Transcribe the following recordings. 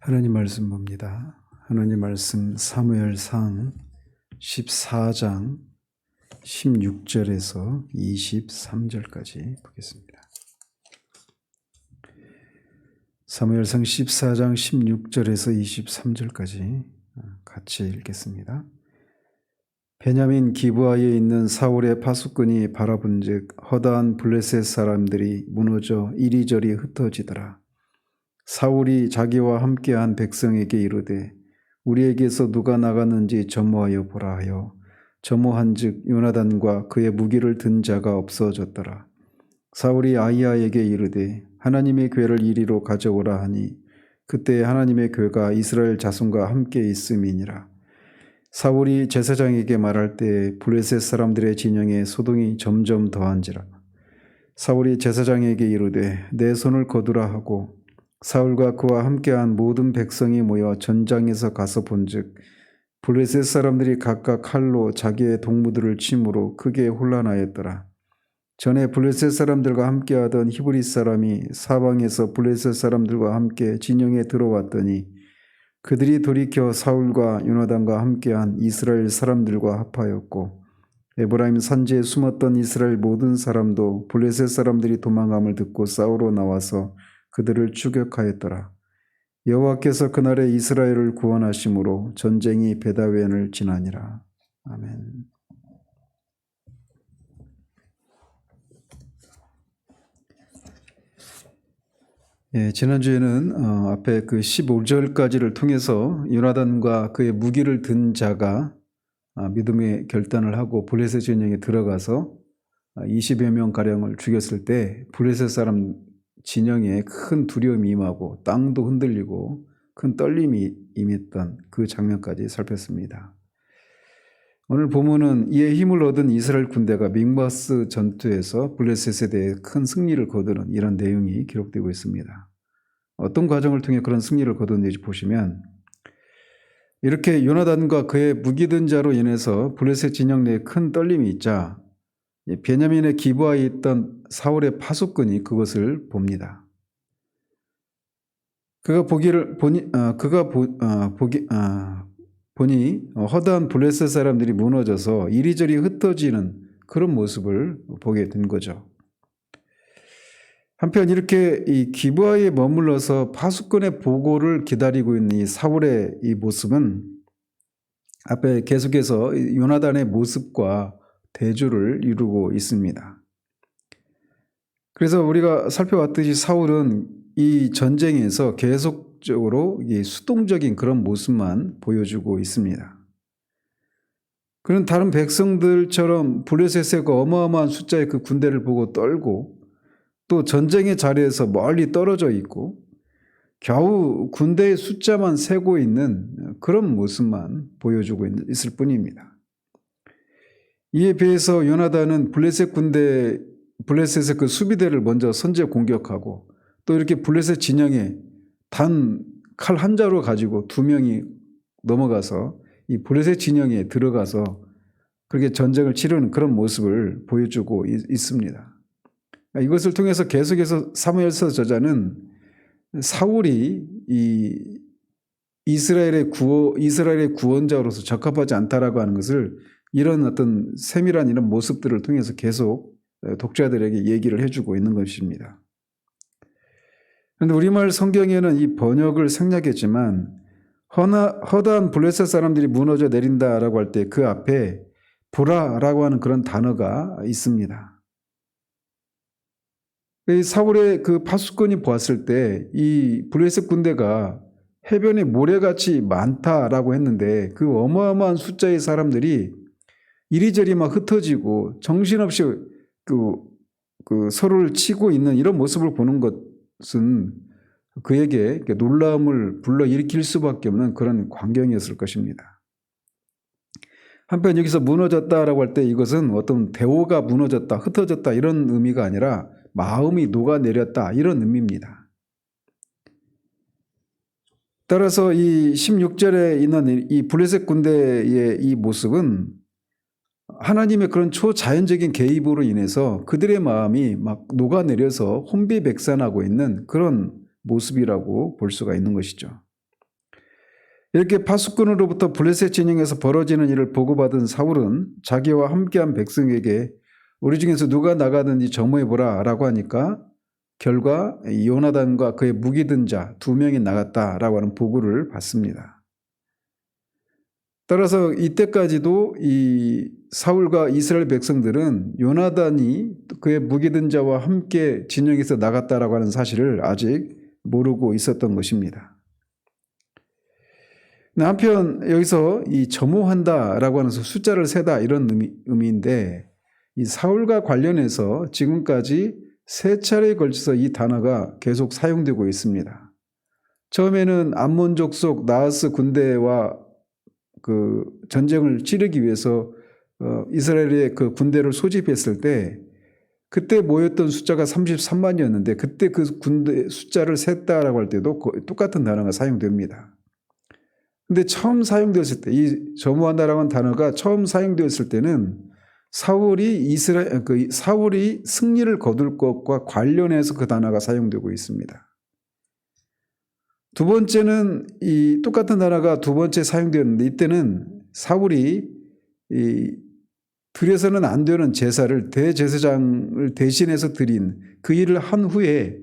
하나님 말씀 봅니다. 하나님 말씀 사무엘상 14장 16절에서 23절까지 보겠습니다. 사무엘상 14장 16절에서 23절까지 같이 읽겠습니다. 베냐민 기브아에 있는 사울의 파수꾼이 바라본즉 허다한 블레셋 사람들이 무너져 이리저리 흩어지더라. 사울이 자기와 함께한 백성에게 이르되 우리에게서 누가 나갔는지 점호하여 보라 하여 점호한즉 요나단과 그의 무기를 든 자가 없어졌더라. 사울이 아이야에게 이르되 하나님의 괴를 이리로 가져오라 하니 그때 하나님의 괴가 이스라엘 자손과 함께 있음이니라. 사울이 제사장에게 말할 때 블레셋 사람들의 진영에 소동이 점점 더한지라. 사울이 제사장에게 이르되 내 손을 거두라 하고 사울과 그와 함께한 모든 백성이 모여 전장에서 가서 본즉 블레셋 사람들이 각각 칼로 자기의 동무들을 침으로 크게 혼란하였더라. 전에 블레셋 사람들과 함께하던 히브리 사람이 사방에서 블레셋 사람들과 함께 진영에 들어왔더니 그들이 돌이켜 사울과 요나단과 함께한 이스라엘 사람들과 합하였고 에브라임 산지에 숨었던 이스라엘 모든 사람도 블레셋 사람들이 도망함을 듣고 싸우러 나와서 그들을 추격하였더라. 여호와께서 그날에 이스라엘을 구원하심으로 전쟁이 베다웬을 지나니라. 아멘. 예, 지난주에는 어, 앞에 그 15절까지를 통해서 요나단과 그의 무기를 든 자가 아, 믿음의 결단을 하고 블레셋 진영에 들어가서 20여 명 가량을 죽였을 때 블레셋 사람 진영에 큰 두려움이 임하고 땅도 흔들리고 큰 떨림이 임했던 그 장면까지 살폈습니다. 오늘 보면은 이에 힘을 얻은 이스라엘 군대가 믹마스 전투에서 블레셋에 대해 큰 승리를 거두는 이런 내용이 기록되고 있습니다. 어떤 과정을 통해 그런 승리를 거두는지 보시면 이렇게 요나단과 그의 무기든 자로 인해서 블레셋 진영 내에 큰 떨림이 있자 베냐민의 기부하에 있던 사울의 파수꾼이 그것을 봅니다. 그가 보기를 보니 어, 그가 보, 어, 보기 어, 보니 허다한 블레셋 사람들이 무너져서 이리저리 흩어지는 그런 모습을 보게 된 거죠. 한편 이렇게 이 기부하에 머물러서 파수꾼의 보고를 기다리고 있는 이 사울의 이 모습은 앞에 계속해서 요나단의 모습과 대조를 이루고 있습니다. 그래서 우리가 살펴봤듯이 사울은 이 전쟁에서 계속적으로 수동적인 그런 모습만 보여주고 있습니다. 그는 다른 백성들처럼 블레셋의 그 어마어마한 숫자의 그 군대를 보고 떨고 또 전쟁의 자리에서 멀리 떨어져 있고 겨우 군대의 숫자만 세고 있는 그런 모습만 보여주고 있을 뿐입니다. 이에 비해서 요나단은 블레셋 군대 블레셋의 그 수비대를 먼저 선제 공격하고 또 이렇게 블레셋 진영에 단 칼 한 자루 가지고 두 명이 넘어가서 이 블레셋 진영에 들어가서 그렇게 전쟁을 치르는 그런 모습을 보여주고 있, 습니다. 이것을 통해서 계속해서 사무엘서 저자는 사울이 이 이스라엘의 구호, 이스라엘의 구원자로서 적합하지 않다라고 하는 것을 이런 어떤 세밀한 이런 모습들을 통해서 계속 독자들에게 얘기를 해주고 있는 것입니다. 그런데 우리말 성경에는 이 번역을 생략했지만 허나, 허다한 블레셋 사람들이 무너져 내린다라고 할 때 그 앞에 보라라고 하는 그런 단어가 있습니다. 이 사울의 그 파수꾼이 보았을 때 이 블레셋 군대가 해변에 모래같이 많다라고 했는데 그 어마어마한 숫자의 사람들이 이리저리 막 흩어지고 정신없이 그, 그 서로를 치고 있는 이런 모습을 보는 것은 그에게 놀라움을 불러일으킬 수밖에 없는 그런 광경이었을 것입니다. 한편 여기서 무너졌다라고 할 때 이것은 어떤 대오가 무너졌다, 흩어졌다 이런 의미가 아니라 마음이 녹아내렸다 이런 의미입니다. 따라서 이 16절에 있는 이 블레셋 군대의 이 모습은 하나님의 그런 초자연적인 개입으로 인해서 그들의 마음이 막 녹아내려서 혼비백산하고 있는 그런 모습이라고 볼 수가 있는 것이죠. 이렇게 파수꾼으로부터 블레셋 진영에서 벌어지는 일을 보고받은 사울은 자기와 함께한 백성에게 우리 중에서 누가 나가든지 점호해 보라 라고 하니까 결과 요나단과 그의 무기 든 자 두 명이 나갔다라고 하는 보고를 받습니다. 따라서 이때까지도 이 사울과 이스라엘 백성들은 요나단이 그의 무기 든 자와 함께 진영에서 나갔다라고 하는 사실을 아직 모르고 있었던 것입니다. 한편 여기서 이 점호한다라고 하는 숫자를 세다 이런 의미, 의미 인데 이 사울과 관련해서 지금까지 세 차례에 걸쳐서 이 단어가 계속 사용되고 있습니다. 처음에는 암몬족 속 나하스 군대와 그 전쟁을 치르기 위해서 어, 이스라엘의 그 군대를 소집했을 때 그때 모였던 숫자가 33만이었는데 그때 그 군대 숫자를 셌다라고 할 때도 똑같은 단어가 사용됩니다. 근데 처음 사용되었을 때, 이 점호한다라고 하는 단어가 처음 사용되었을 때는 사울이 이스라엘, 그 사울이 승리를 거둘 것과 관련해서 그 단어가 사용되고 있습니다. 두 번째는 이 똑같은 단어가 두 번째 사용되었는데 이때는 사울이 이 드려서는 안 되는 제사를 대제사장을 대신해서 드린 그 일을 한 후에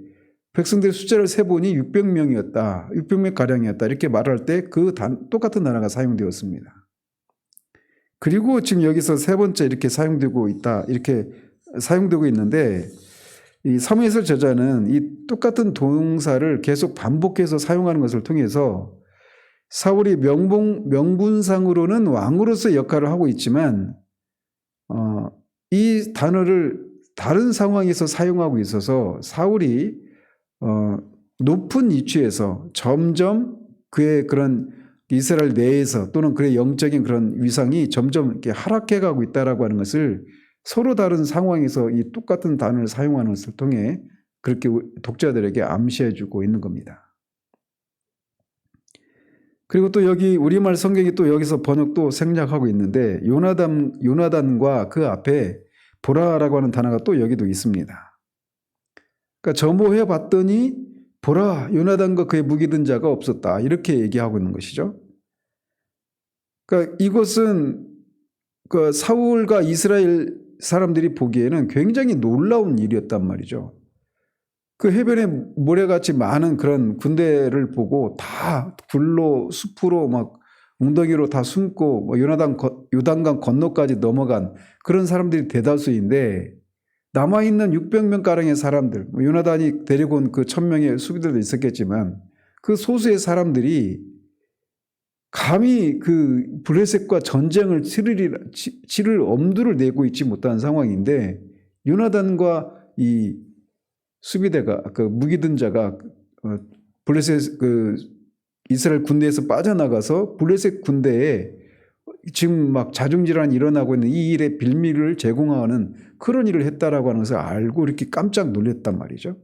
백성들의 숫자를 세보니 600명이었다. 600명 가량이었다. 이렇게 말할 때 그 똑같은 단어가 사용되었습니다. 그리고 지금 여기서 세 번째 이렇게 사용되고 있다. 이렇게 사용되고 있는데 이 사무에서 저자는 이 똑같은 동사를 계속 반복해서 사용하는 것을 통해서 사울이 명분, 명분상으로는 왕으로서 역할을 하고 있지만 어, 이 단어를 다른 상황에서 사용하고 있어서 사울이 어, 높은 위치에서 점점 그의 그런 이스라엘 내에서 또는 그의 영적인 그런 위상이 점점 이렇게 하락해 가고 있다라고 하는 것을 서로 다른 상황에서 이 똑같은 단어를 사용하는 것을 통해 그렇게 독자들에게 암시해 주고 있는 겁니다. 그리고 또 여기 우리말 성경이 또 여기서 번역도 생략하고 있는데 요나단 요나단과 그 앞에 보라라고 하는 단어가 또 여기도 있습니다. 그러니까 점호해 봤더니 보라 요나단과 그의 무기 든 자가 없었다. 이렇게 얘기하고 있는 것이죠. 그러니까 이것은 그 사울과 이스라엘 사람들이 보기에는 굉장히 놀라운 일이었단 말이죠. 그 해변에 모래같이 많은 그런 군대를 보고 다 굴로 숲으로 막 웅덩이로 다 숨고 뭐 요나단 요단강 건너까지 넘어간 그런 사람들이 대다수인데 남아 있는 600명 가량의 사람들, 뭐 요나단이 데리고 온 그 1000명의 수비들도 있었겠지만 그 소수의 사람들이 감히 그 블레셋과 전쟁을 치르리, 치를 엄두를 내고 있지 못한 상황인데 요나단과 이 수비대가 그 무기 든 자가 어, 블레셋 그 이스라엘 군대에서 빠져나가서 블레셋 군대에 지금 막 자중질환이 일어나고 있는 이 일의 빌미를 제공하는 그런 일을 했다라고 하는 것을 알고 이렇게 깜짝 놀랐단 말이죠.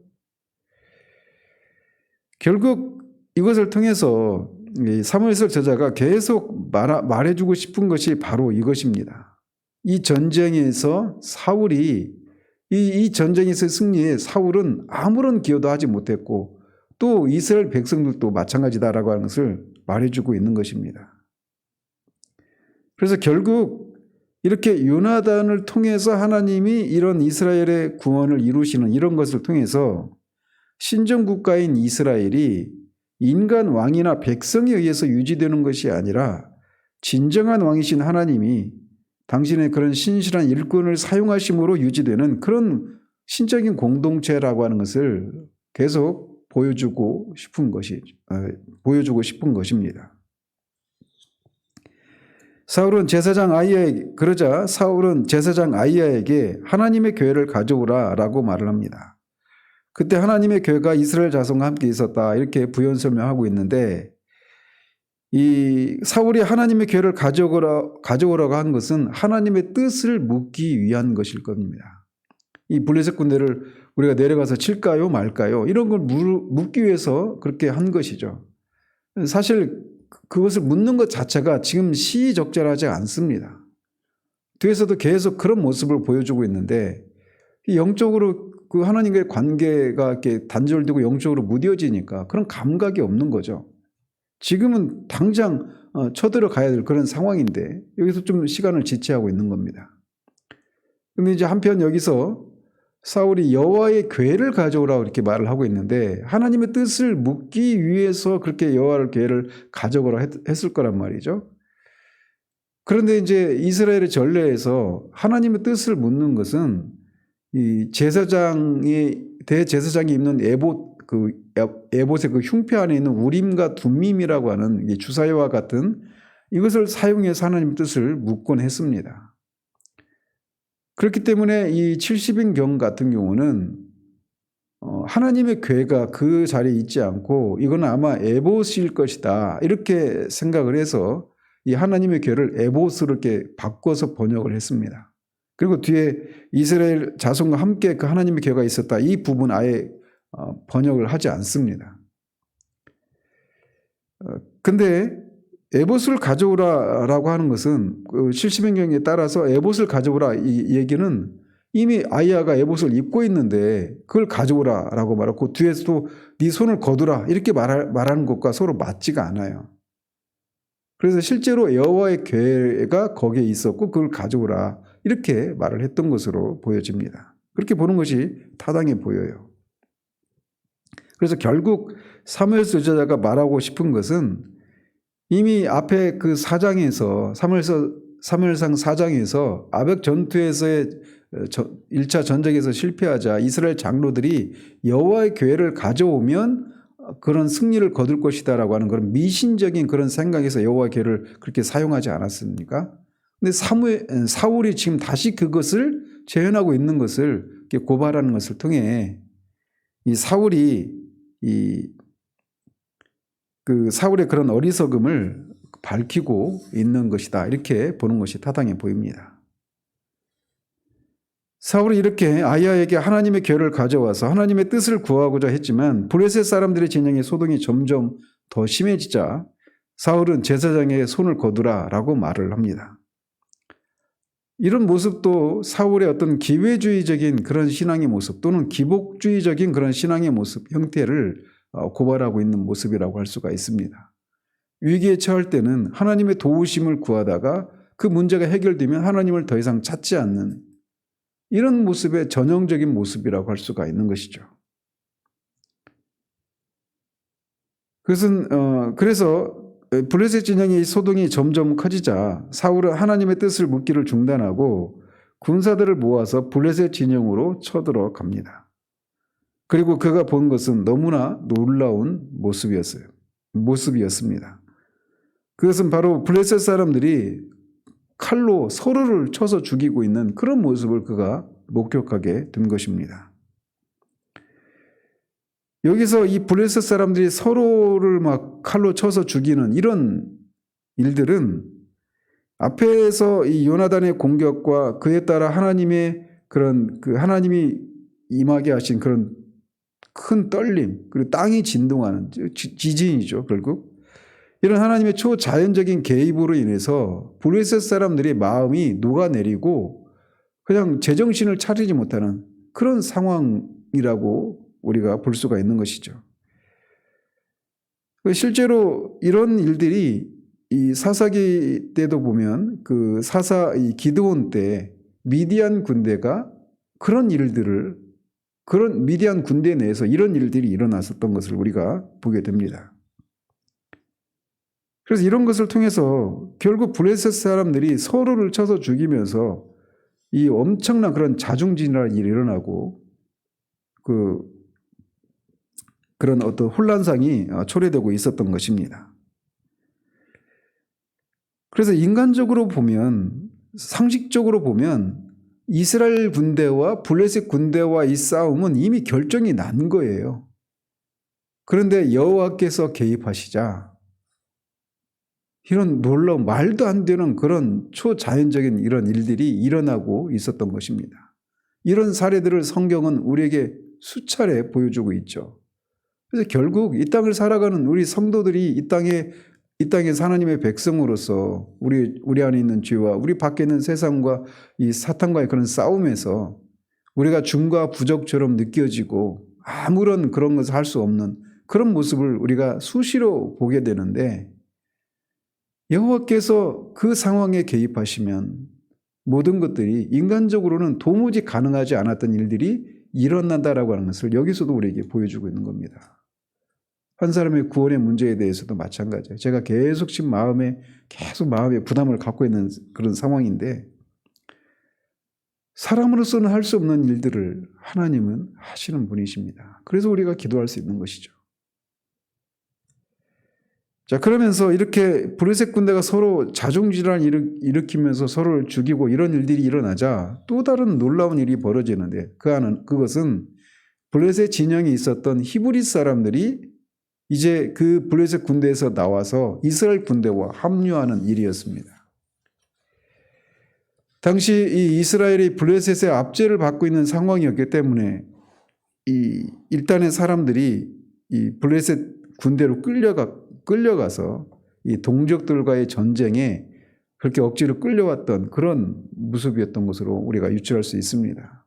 결국 이것을 통해서 사무엘서 저자가 계속 말, 말해주고 싶은 것이 바로 이것입니다. 이 전쟁에서 사울이 이, 이 전쟁에서 승리에 사울은 아무런 기여도 하지 못했고 또 이스라엘 백성들도 마찬가지다라고 하는 것을 말해주고 있는 것입니다. 그래서 결국 이렇게 요나단을 통해서 하나님이 이런 이스라엘의 구원을 이루시는 이런 것을 통해서 신정 국가인 이스라엘이 인간 왕이나 백성에 의해서 유지되는 것이 아니라 진정한 왕이신 하나님이 당신의 그런 신실한 일꾼을 사용하심으로 유지되는 그런 신적인 공동체라고 하는 것을 계속 보여주고 싶은 것이 어, 보여주고 싶은 것입니다. 사울은 제사장 아이야 그러자 사울은 제사장 아이야에게 하나님의 교회를 가져오라라고 말을 합니다. 그때 하나님의 교회가 이스라엘 자손과 함께 있었다 이렇게 부연 설명하고 있는데 이 사울이 하나님의 교회를 가져오라 가져오라고 한 것은 하나님의 뜻을 묻기 위한 것일 겁니다. 이 블레셋 군대를 우리가 내려가서 칠까요 말까요 이런 걸 묻기 위해서 그렇게 한 것이죠. 사실 그것을 묻는 것 자체가 지금 시적절하지 않습니다. 뒤에서도 계속 그런 모습을 보여주고 있는데 영적으로 그 하나님과의 관계가 이렇게 단절되고 영적으로 무뎌지니까 그런 감각이 없는 거죠. 지금은 당장 어, 쳐들어가야 될 그런 상황인데 여기서 좀 시간을 지체하고 있는 겁니다. 근데 이제 한편 여기서 사울이 여호와의 괴를 가져오라고 이렇게 말을 하고 있는데 하나님의 뜻을 묻기 위해서 그렇게 여호와의 괴를 가져오라 했, 했을 거란 말이죠. 그런데 이제 이스라엘의 전례에서 하나님의 뜻을 묻는 것은 이 제사장이 대제사장이 입는 에봇 그 에봇의 그 흉패 안에 있는 우림과 둠밈이라고 하는 이 주사위와 같은 이것을 사용해서 하나님의 뜻을 묻곤 했습니다. 그렇기 때문에 이 70인 경 같은 경우는 어, 하나님의 괴가 그 자리에 있지 않고 이건 아마 에봇일 것이다 이렇게 생각을 해서 이 하나님의 괴를 에봇으로 이렇게 바꿔서 번역을 했습니다. 그리고 뒤에 이스라엘 자손과 함께 그 하나님의 괴가 있었다 이 부분 아예 어, 번역을 하지 않습니다. 어, 근데 에봇을 가져오라라고 하는 것은 그 70인경에 따라서 에봇을 가져오라 이 얘기는 이미 아이야가 에봇을 입고 있는데 그걸 가져오라라고 말하고 뒤에서 도 네 손을 거두라 이렇게 말하, 말하는 것과 서로 맞지가 않아요. 그래서 실제로 여호와의 괴가 거기에 있었고 그걸 가져오라 이렇게 말을 했던 것으로 보여집니다. 그렇게 보는 것이 타당해 보여요. 그래서 결국 사무엘서 저자가 말하고 싶은 것은 이미 앞에 그 사장에서 사무엘서 사무엘상 사장에서 아벡 전투에서의 1차 전쟁에서 실패하자 이스라엘 장로들이 여호와의 교회를 가져오면 그런 승리를 거둘 것이다라고 하는 그런 미신적인 그런 생각에서 여호와의 교회를 그렇게 사용하지 않았습니까? 근데 사무엘, 사울이 지금 다시 그것을 재현하고 있는 것을 고발하는 것을 통해 이 사울이 이 그 사울의 그런 어리석음을 밝히고 있는 것이다. 이렇게 보는 것이 타당해 보입니다. 사울이 이렇게 아이야에게 하나님의 괴를 가져와서 하나님의 뜻을 구하고자 했지만 블레셋 사람들의 진영의 소동이 점점 더 심해지자 사울은 제사장에게 손을 거두라라고 말을 합니다. 이런 모습도 사울의 어떤 기회주의적인 그런 신앙의 모습 또는 기복주의적인 그런 신앙의 모습 형태를 어, 고발하고 있는 모습이라고 할 수가 있습니다. 위기에 처할 때는 하나님의 도우심을 구하다가 그 문제가 해결되면 하나님을 더 이상 찾지 않는 이런 모습의 전형적인 모습이라고 할 수가 있는 것이죠. 그것은 어, 그래서 블레셋 진영의 소동이 점점 커지자 사울은 하나님의 뜻을 묻기를 중단하고 군사들을 모아서 블레셋 진영으로 쳐들어 갑니다. 그리고 그가 본 것은 너무나 놀라운 모습이었어요. 모습이었습니다. 그것은 바로 블레셋 사람들이 칼로 서로를 쳐서 죽이고 있는 그런 모습을 그가 목격하게 된 것입니다. 여기서 이 블레셋 사람들이 서로를 막 칼로 쳐서 죽이는 이런 일들은 앞에서 이 요나단의 공격과 그에 따라 하나님의 그런 그 하나님이 임하게 하신 그런 큰 떨림, 그리고 땅이 진동하는 지진이죠, 결국. 이런 하나님의 초자연적인 개입으로 인해서 블레셋 사람들의 마음이 녹아내리고 그냥 제정신을 차리지 못하는 그런 상황이라고 우리가 볼 수가 있는 것이죠. 실제로 이런 일들이 이 사사기 때도 보면 그 사사 이 기드온 때 미디안 군대가 그런 일들을 그런 미디안 군대 내에서 이런 일들이 일어났었던 것을 우리가 보게 됩니다. 그래서 이런 것을 통해서 결국 블레셋 사람들이 서로를 쳐서 죽이면서 이 엄청난 그런 자중진이라는 일이 일어나고 그 그런 어떤 혼란상이 어, 초래되고 있었던 것입니다. 그래서 인간적으로 보면 상식적으로 보면 이스라엘 군대와 블레셋 군대와 이 싸움은 이미 결정이 난 거예요. 그런데 여호와께서 개입하시자 이런 놀라운 말도 안 되는 그런 초자연적인 이런 일들이 일어나고 있었던 것입니다. 이런 사례들을 성경은 우리에게 수차례 보여주고 있죠. 그래서 결국 이 땅을 살아가는 우리 성도들이 이 땅에 이 땅에서 하나님의 백성으로서 우리 우리 안에 있는 죄와 우리 밖에 있는 세상과 이 사탄과의 그런 싸움에서 우리가 중과 부적처럼 느껴지고 아무런 그런 것을 할 수 없는 그런 모습을 우리가 수시로 보게 되는데 여호와께서 그 상황에 개입하시면 모든 것들이 인간적으로는 도무지 가능하지 않았던 일들이 일어난다라고 하는 것을 여기서도 우리에게 보여주고 있는 겁니다. 한 사람의 구원의 문제에 대해서도 마찬가지예요. 제가 계속 지금 마음에 계속 마음에 부담을 갖고 있는 그런 상황인데 사람으로서는 할 수 없는 일들을 하나님은 하시는 분이십니다. 그래서 우리가 기도할 수 있는 것이죠. 자, 그러면서 이렇게 브레셋 군대가 서로 자중질환 일으키면서 서로를 죽이고 이런 일들이 일어나자 또 다른 놀라운 일이 벌어지는데 그 안은 그것은 블레셋 진영에 있었던 히브리 사람들이 이제 그 블레셋 군대에서 나와서 이스라엘 군대와 합류하는 일이었습니다. 당시 이 이스라엘이 블레셋의 압제를 받고 있는 상황이었기 때문에 이 일단의 사람들이 이 블레셋 군대로 끌려가 끌려가서 이 동족들과의 전쟁에 그렇게 억지로 끌려왔던 그런 모습이었던 것으로 우리가 유추할 수 있습니다.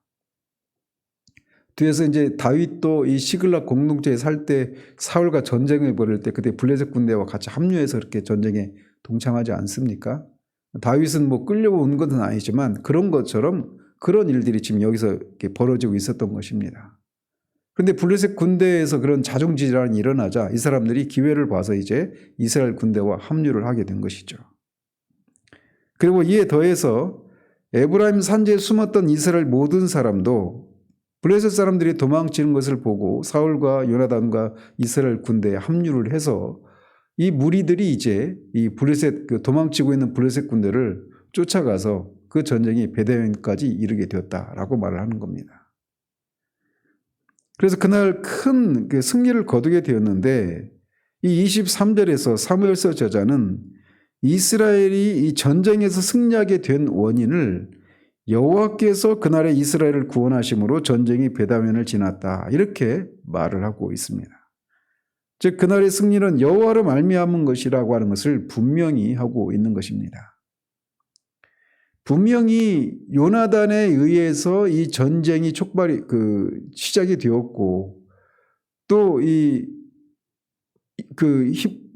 뒤에서 이제 다윗도 이 시글락 공동체에 살 때 사울과 전쟁을 벌일 때 그때 블레셋 군대와 같이 합류해서 이렇게 전쟁에 동참하지 않습니까? 다윗은 뭐 끌려온 것은 아니지만 그런 것처럼 그런 일들이 지금 여기서 벌어지고 있었던 것입니다. 그런데 블레셋 군대에서 그런 자중질환이 일어나자 이 사람들이 기회를 봐서 이제 이스라엘 군대와 합류를 하게 된 것이죠. 그리고 이에 더해서 에브라임 산지에 숨었던 이스라엘 모든 사람도 블레셋 사람들이 도망치는 것을 보고 사울과 요나단과 이스라엘 군대에 합류를 해서 이 무리들이 이제 이 블레셋 그 도망치고 있는 블레셋 군대를 쫓아가서 그 전쟁이 베데멘까지 이르게 되었다라고 말을 하는 겁니다. 그래서 그날 큰그 승리를 거두게 되었는데 이 23절에서 사무엘서 저자는 이스라엘이 이 전쟁에서 승리하게 된 원인을 여호와께서 그날에 이스라엘을 구원하심으로 전쟁이 베다면을 지났다 이렇게 말을 하고 있습니다. 즉 그날의 승리는 여호와로 말미암은 것이라고 하는 것을 분명히 하고 있는 것입니다. 분명히 요나단에 의해서 이 전쟁이 촉발이 그 시작이 되었고 또 이 그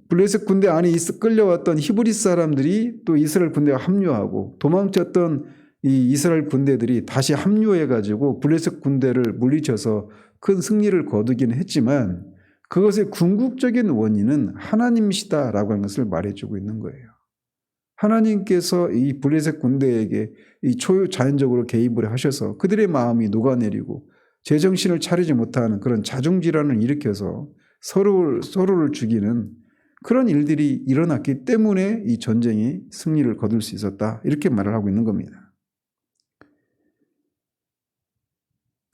블레셋 군대 안에 끌려왔던 히브리 사람들이 또 이스라엘 군대와 합류하고 도망쳤던 이 이스라엘 군대들이 다시 합류해 가지고 블레셋 군대를 물리쳐서 큰 승리를 거두기는 했지만 그것의 궁극적인 원인은 하나님이시다라고 하는 것을 말해주고 있는 거예요. 하나님께서 이 블레셋 군대에게 이 초유 자연적으로 개입을 하셔서 그들의 마음이 녹아내리고 제정신을 차리지 못하는 그런 자중질환을 일으켜서 서로, 서로를 죽이는 그런 일들이 일어났기 때문에 이 전쟁이 승리를 거둘 수 있었다. 이렇게 말을 하고 있는 겁니다.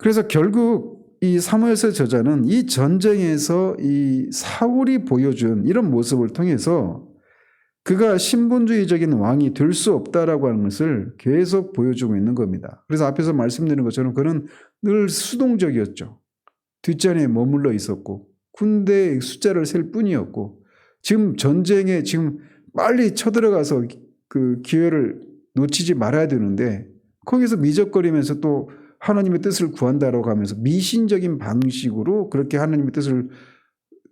그래서 결국 이 사무엘서 저자는 이 전쟁에서 이 사울이 보여준 이런 모습을 통해서 그가 신분주의적인 왕이 될 수 없다라고 하는 것을 계속 보여주고 있는 겁니다. 그래서 앞에서 말씀드린 것처럼 그는 늘 수동적이었죠. 뒷전에 머물러 있었고 군대의 숫자를 셀 뿐이었고 지금 전쟁에 지금 빨리 쳐들어가서 그 기회를 놓치지 말아야 되는데 거기서 미적거리면서 또 하나님의 뜻을 구한다라고 하면서 미신적인 방식으로 그렇게 하나님의 뜻을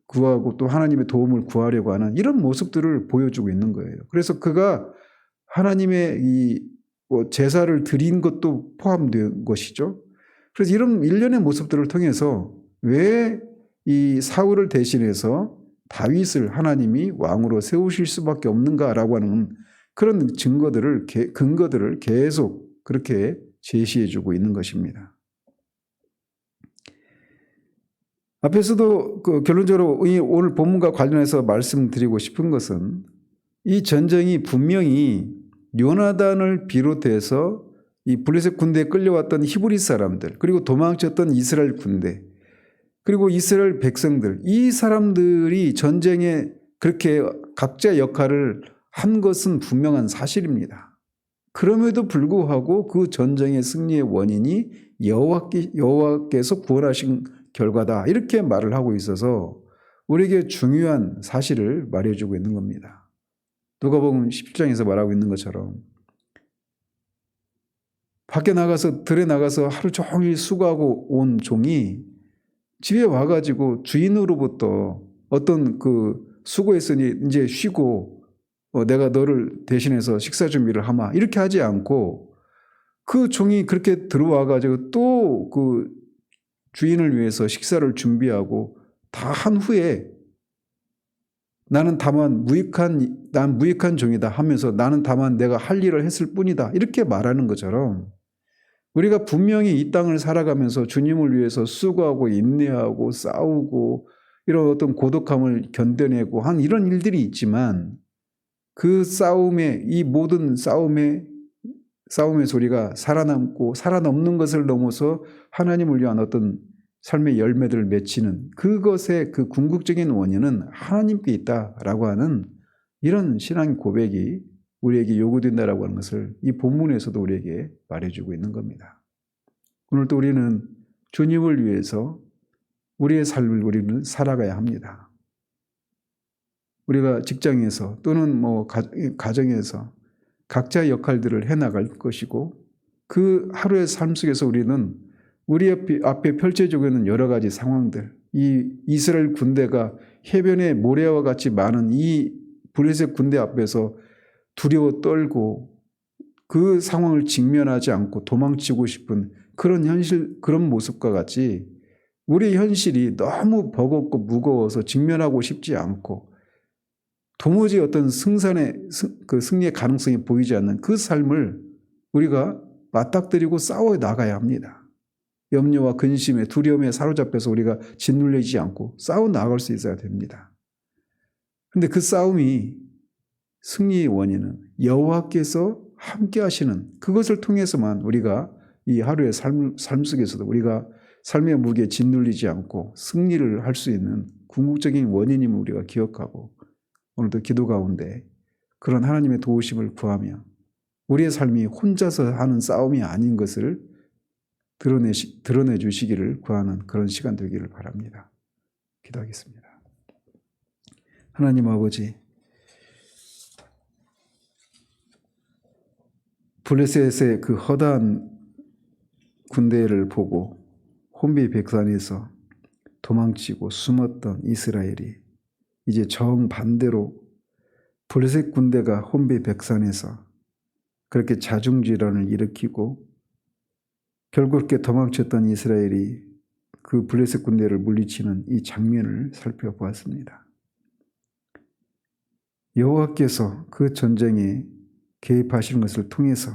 구하고 또 하나님의 도움을 구하려고 하는 이런 모습들을 보여주고 있는 거예요. 그래서 그가 하나님의 이뭐 제사를 드린 것도 포함된 것이죠. 그래서 이런 일련의 모습들을 통해서 왜 이 사울을 대신해서 다윗을 하나님이 왕으로 세우실 수밖에 없는가라고 하는 그런 증거들을 근거들을 계속 그렇게 제시해 주고 있는 것입니다. 앞에서도 그 결론적으로 오늘 본문과 관련해서 말씀드리고 싶은 것은 이 전쟁이 분명히 요나단을 비롯해서 이 블레셋 군대에 끌려왔던 히브리 사람들 그리고 도망쳤던 이스라엘 군대 그리고 이스라엘 백성들 이 사람들이 전쟁에 그렇게 각자 역할을 한 것은 분명한 사실입니다. 그럼에도 불구하고 그 전쟁의 승리의 원인이 여호와께, 여호와께서 구원하신 결과다. 이렇게 말을 하고 있어서 우리에게 중요한 사실을 말해주고 있는 겁니다. 누가복음 10장에서 말하고 있는 것처럼 밖에 나가서 들에 나가서 하루 종일 수고하고 온 종이 집에 와가지고 주인으로부터 어떤 그 수고했으니 이제 쉬고 어, 내가 너를 대신해서 식사 준비를 하마. 이렇게 하지 않고 그 종이 그렇게 들어와 가지고 또 그 주인을 위해서 식사를 준비하고 다 한 후에 나는 다만 무익한 난 무익한 종이다 하면서 나는 다만 내가 할 일을 했을 뿐이다. 이렇게 말하는 것처럼 우리가 분명히 이 땅을 살아가면서 주님을 위해서 수고하고 인내하고 싸우고 이런 어떤 고독함을 견뎌내고 한 이런 일들이 있지만 그 싸움에 이 모든 싸움에 싸움의 소리가 살아남고 살아넘는 것을 넘어서 하나님을 위한 어떤 삶의 열매들을 맺히는 그것의 그 궁극적인 원인은 하나님께 있다라고 하는 이런 신앙 고백이 우리에게 요구된다라고 하는 것을 이 본문에서도 우리에게 말해주고 있는 겁니다. 오늘도 우리는 주님을 위해서 우리의 삶을 우리는 살아가야 합니다. 우리가 직장에서 또는 뭐 가정에서 각자의 역할들을 해나갈 것이고 그 하루의 삶 속에서 우리는 우리 앞에 펼쳐지고 있는 여러 가지 상황들, 이 이스라엘 군대가 해변의 모래와 같이 많은 이 블레셋 군대 앞에서 두려워 떨고 그 상황을 직면하지 않고 도망치고 싶은 그런 현실, 그런 모습과 같이 우리 현실이 너무 버겁고 무거워서 직면하고 싶지 않고 도무지 어떤 승산의 그 승리의 가능성이 보이지 않는 그 삶을 우리가 맞닥뜨리고 싸워 나가야 합니다. 염려와 근심에 두려움에 사로잡혀서 우리가 짓눌리지 않고 싸워 나갈 수 있어야 됩니다. 근데 그 싸움이 승리의 원인은 여호와께서 함께 하시는 그것을 통해서만 우리가 이 하루의 삶, 삶 속에서도 우리가 삶의 무게에 짓눌리지 않고 승리를 할 수 있는 궁극적인 원인임을 우리가 기억하고 오늘도 기도 가운데 그런 하나님의 도우심을 구하며 우리의 삶이 혼자서 하는 싸움이 아닌 것을 드러내, 드러내 주시기를 구하는 그런 시간 되기를 바랍니다. 기도하겠습니다. 하나님 아버지, 블레셋의 그 허다한 군대를 보고 혼비 백산에서 도망치고 숨었던 이스라엘이 이제 정반대로 블레셋 군대가 혼비 백산에서 그렇게 자중질환을 일으키고 결국 그렇게 도망쳤던 이스라엘이 그 블레셋 군대를 물리치는 이 장면을 살펴보았습니다. 여호와께서 그 전쟁에 개입하시는 것을 통해서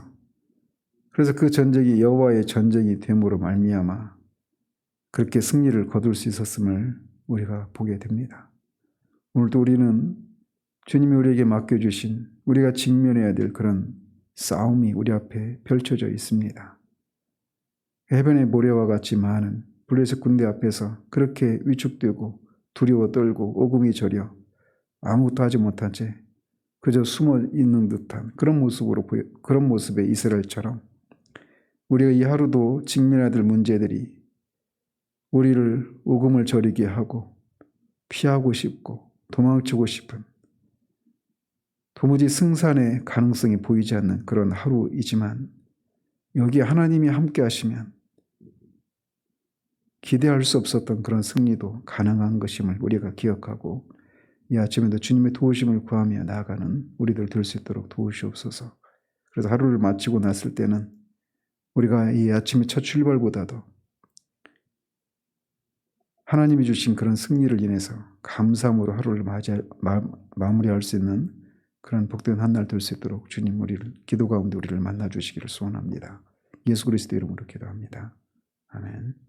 그래서 그 전쟁이 여호와의 전쟁이 됨으로 말미암아 그렇게 승리를 거둘 수 있었음을 우리가 보게 됩니다. 오늘도 우리는 주님이 우리에게 맡겨주신 우리가 직면해야 될 그런 싸움이 우리 앞에 펼쳐져 있습니다. 해변의 모래와 같이 많은 블레셋 군대 앞에서 그렇게 위축되고 두려워 떨고 오금이 저려 아무것도 하지 못한 채 그저 숨어 있는 듯한 그런 모습으로 보여, 그런 모습의 이스라엘처럼 우리가 이 하루도 직면해야 될 문제들이 우리를 오금을 저리게 하고 피하고 싶고 도망치고 싶은 도무지 승산의 가능성이 보이지 않는 그런 하루이지만 여기 하나님이 함께 하시면 기대할 수 없었던 그런 승리도 가능한 것임을 우리가 기억하고 이 아침에도 주님의 도우심을 구하며 나아가는 우리들 될 수 있도록 도우시옵소서. 그래서 하루를 마치고 났을 때는 우리가 이 아침의 첫 출발보다도 하나님이 주신 그런 승리를 인해서 감사함으로 하루를 마무리할 수 있는 그런 복된 한 날 될 수 있도록 주님 우리를 기도 가운데 우리를 만나 주시기를 소원합니다. 예수 그리스도 이름으로 기도합니다. 아멘.